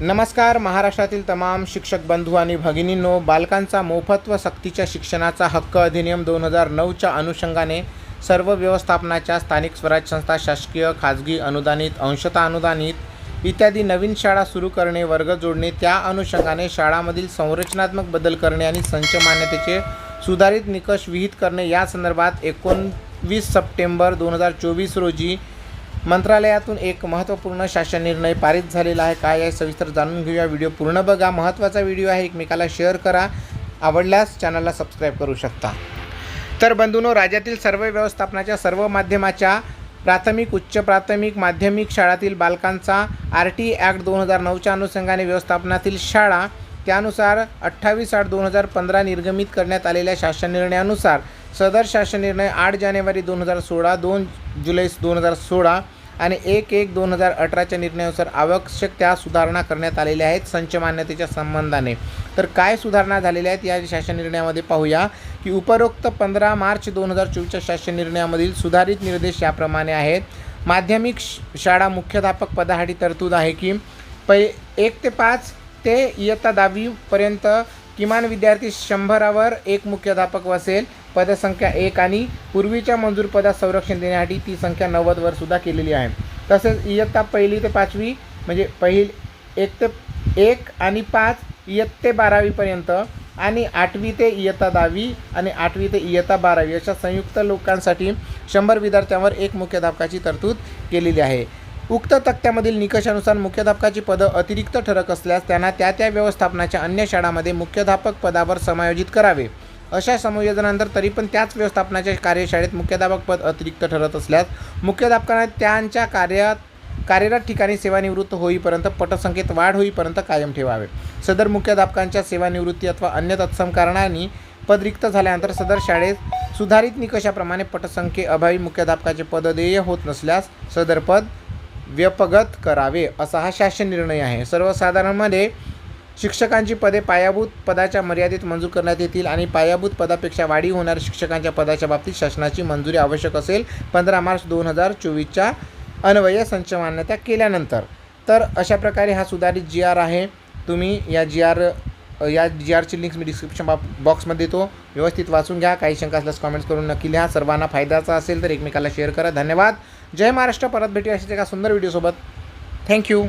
नमस्कार महाराष्ट्रातील तमाम शिक्षक बंधू आणि भगिनींनो बालकांचा मोफत व सक्तीच्या शिक्षणाचा हक्क अधिनियम दोन हजार नऊच्या अनुषंगाने सर्व व्यवस्थापनाच्या स्थानिक स्वराज्य संस्था शासकीय खाजगी अनुदानित अंशता अनुदानित इत्यादी नवीन शाळा सुरू करणे वर्ग जोडणे त्या अनुषंगाने शाळामधील संरचनात्मक बदल करणे आणि संच मान्यतेचे सुधारित निकष विहित करणे या संदर्भात एकोणवीस सप्टेंबर दोन हजार चोवीस रोजी मंत्रालयातून एक महत्त्वपूर्ण शासन निर्णय पारित झालेला आहे. काय आहे? सविस्तर जाणून घेऊया. व्हिडिओ पूर्ण बघा. महत्त्वाचा व्हिडिओ आहे. एकमेकाला शेअर करा. आवडल्यास चॅनलला सबस्क्राईब करू शकता. तर बंधूनो राज्यातील सर्व व्यवस्थापनाच्या सर्व माध्यमाच्या प्राथमिक उच्च प्राथमिक माध्यमिक शाळातील बालकांचा आर टी ॲक्ट दोन हजार नऊच्या अनुषंगाने व्यवस्थापनातील शाळा त्यानुसार अठ्ठावीस आठ दोन हजार पंधरा निर्गमित करण्यात आलेल्या शासन निर्णयानुसार सदर शासन निर्णय आठ जानेवारी दोन हजार सोळा दोन जुलै दोन हजार सोळा आणि एक एक दोन हजार अठराच्या निर्णयानुसार आवश्यक त्या सुधारणा करण्यात आलेल्या आहेत संच मान्यतेच्या संबंधाने. तर काय सुधारणा झालेल्या आहेत या शासन निर्णयामध्ये पाहूया की उपरोक्त पंधरा मार्च दोन हजार चोवीसच्या शासन निर्णयामधील सुधारित निर्देश याप्रमाणे आहेत. माध्यमिक श- शाळा मुख्याध्यापक पदासाठी तरतूद आहे की पै एक ते पाच ते इयत्ता दहावीपर्यंत किमान विद्यार्थी शंभरावर एक मुख्याध्यापक वसेल पदसंख्या एक आणि पूर्वीच्या मंजूर पदात संरक्षण देण्यासाठी ती संख्या नव्वदवर सुद्धा केलेली आहे. तसेच इयत्ता पहिली ते पाचवी म्हणजे पहिल एक ते एक आणि पाच इयत्ते बारावीपर्यंत आणि आठवी ते इयत्ता दहावी आणि आठवी ते इयत्ता बारावी अशा संयुक्त लोकांसाठी शंभर विद्यार्थ्यांवर एक मुख्याध्यापकाची तरतूद केलेली आहे. उक्त तक्त्यामधील निकषानुसार मुख्याध्यापकाची पदं अतिरिक्त ठरक असल्यास त्यांना त्या त्या व्यवस्थापनाच्या अन्य शाळांमध्ये मुख्याध्यापक पदावर समायोजित करावे. अशा समायोजनानंतर तरी पण त्याच व्यवस्थापनाच्या कार्यशाळेत मुख्याध्यापक पद अतिरिक्त ठरत असल्यास मुख्याध्यापकांना त्यांच्या कार्यात कार्यरत ठिकाणी सेवानिवृत्त होईपर्यंत पटसंख्येत वाढ होईपर्यंत कायम ठेवावे. सदर मुख्याध्यापकांच्या सेवानिवृत्ती अथवा अन्य तत्सम कारणांनी पद रिक्त झाल्यानंतर सदर शाळेत सुधारित निकषाप्रमाणे पटसंख्ये अभावी मुख्याध्यापकाचे पद देय होत नसल्यास सदर पद व्यपगत करावे असा हा शासन निर्णय आहे. सर्वसाधारणमध्ये शिक्षकांची पदे पायाभूत पदाच्या मर्यादेत मंजूर करण्यात येतील आणि पायाभूत पदापेक्षा वाढी होणाऱ्या शिक्षकांच्या पदाच्या बाबतीत शासनाची मंजुरी आवश्यक असेल. पंधरा मार्च दोन हजार चोवीसच्या अन्वय संच मान्यता केल्यानंतर. तर अशा प्रकारे हा सुधारित जी आर आहे. तुम्ही या जी आर या जी आरची लिंक्स मी डिस्क्रिप्शन बॉक्समध्ये देतो. व्यवस्थित वाचून घ्या. काही शंका असल्यास कमेंट्स करून नक्की लिहा. सर्वांना फायद्याचा असेल तर एकमेकाला शेअर करा. धन्यवाद. जय महाराष्ट्र. परत भेटू अशाच एका सुंदर व्हिडिओसोबत थँक्यू